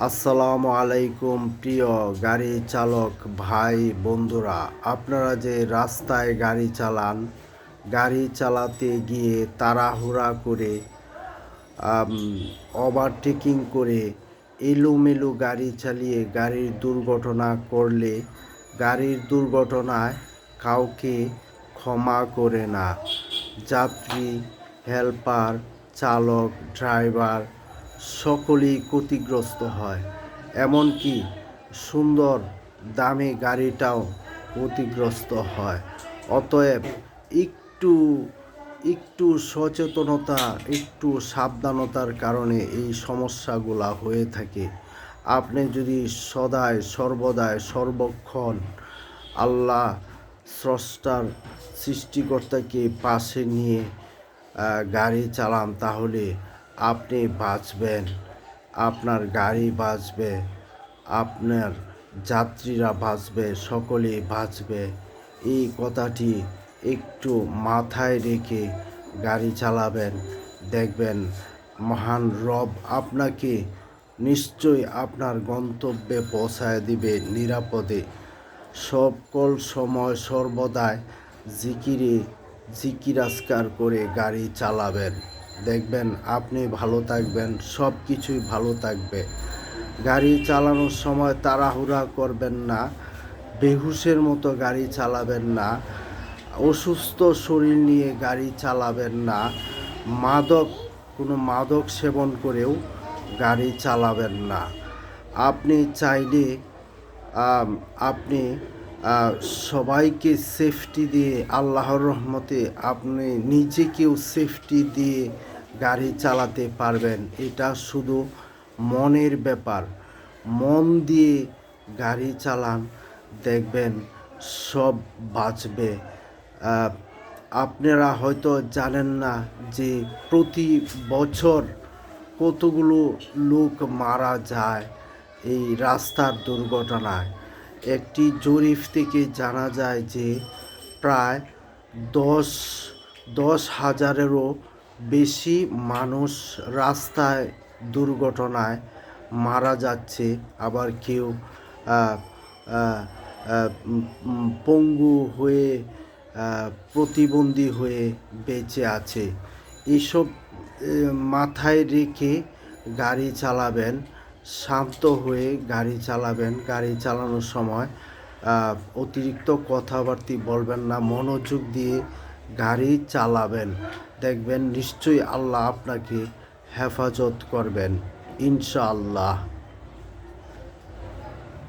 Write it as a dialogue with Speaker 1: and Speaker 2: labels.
Speaker 1: আসসালামু আলাইকুম, প্রিয় গাড়ি চালক ভাই বন্ধুরা। আপনারা যে রাস্তায় গাড়ি চালান, গাড়ি চালাতে গিয়ে তাড়াহুড়া করে ওভারটেকিং করে এলোমেলো গাড়ি চালিয়ে গাড়ির দুর্ঘটনা করলে গাড়ির দুর্ঘটনায় কাউকে ক্ষমা করে না। যাত্রী হেল্পার চালক ড্রাইভার সকলেই ক্ষতিগ্রস্ত হয়। এমনকি সুন্দর, দামি গাড়িটাও ক্ষতিগ্রস্ত হয়। অতএব একটু একটু সচেতনতা, একটু সাবধানতার কারণে এই সমস্যাগুলা হয়ে থাকে। আপনি যদি সদায় সর্বদায় সর্বক্ষণ আল্লাহ স্রষ্টার সৃষ্টিকর্তাকে পাশে নিয়ে গাড়ি চালান, তাহলে আপনি বাঁচবেন, আপনার গাড়ি বাঁচবে, আপনার যাত্রীরা বাঁচবে, সকলেই বাঁচবে। এই কথাটি একটু মাথায় রেখে গাড়ি চালাবেন, দেখবেন মহান রব আপনাকে নিশ্চয়ই আপনার গন্তব্যে পৌঁছায় দিবে নিরাপদে। সকল সময় সর্বদাই জিকিরে জিকির আজকার করে গাড়ি চালাবেন। দেখবেন আপনি ভালো থাকবেন, সব কিছুই ভালো থাকবে। গাড়ি চালানোর সময় তাড়াহুড়া করবেন না, বেহুশের মতো গাড়ি চালাবেন না, অসুস্থ শরীর নিয়ে গাড়ি চালাবেন না, মাদক, কোনো মাদক সেবন করেও গাড়ি চালাবেন না। আপনি চাইলে আপনি সবাইকে সেফটি দিয়ে, আল্লাহর রহমতে আপনি নিজেকেও সেফটি দিয়ে গাড়ি চালাতে পারবেন। এটা শুধু মনের ব্যাপার। মন দিয়ে গাড়ি চালান, দেখবেন সব বাঁচবে। আপনারা হয়তো জানেন না যে প্রতি বছর কতগুলো লোক মারা যায় এই রাস্তার দুর্ঘটনায়। একটি জরিপ থেকে জানা যায় যে প্রায় দশ দশ হাজারেরও বেশি মানুষ রাস্তায় দুর্ঘটনায় মারা যাচ্ছে। আবার কেউ পঙ্গু হয়ে প্রতিবন্ধী হয়ে বেঁচে আছে। এসব মাথায় রেখে গাড়ি চালাবেন শান্ত হয়ে গাড়ি চালাবেন। গাড়ি চালানোর সময় অতিরিক্ত কথাবার্তি বলবেন না, মনোযোগ দিয়ে গাড়ি চালাবেন। দেখবেন নিশ্চয়ই আল্লাহ আপনাকে হেফাজত করবেন, ইনশাআল্লাহ।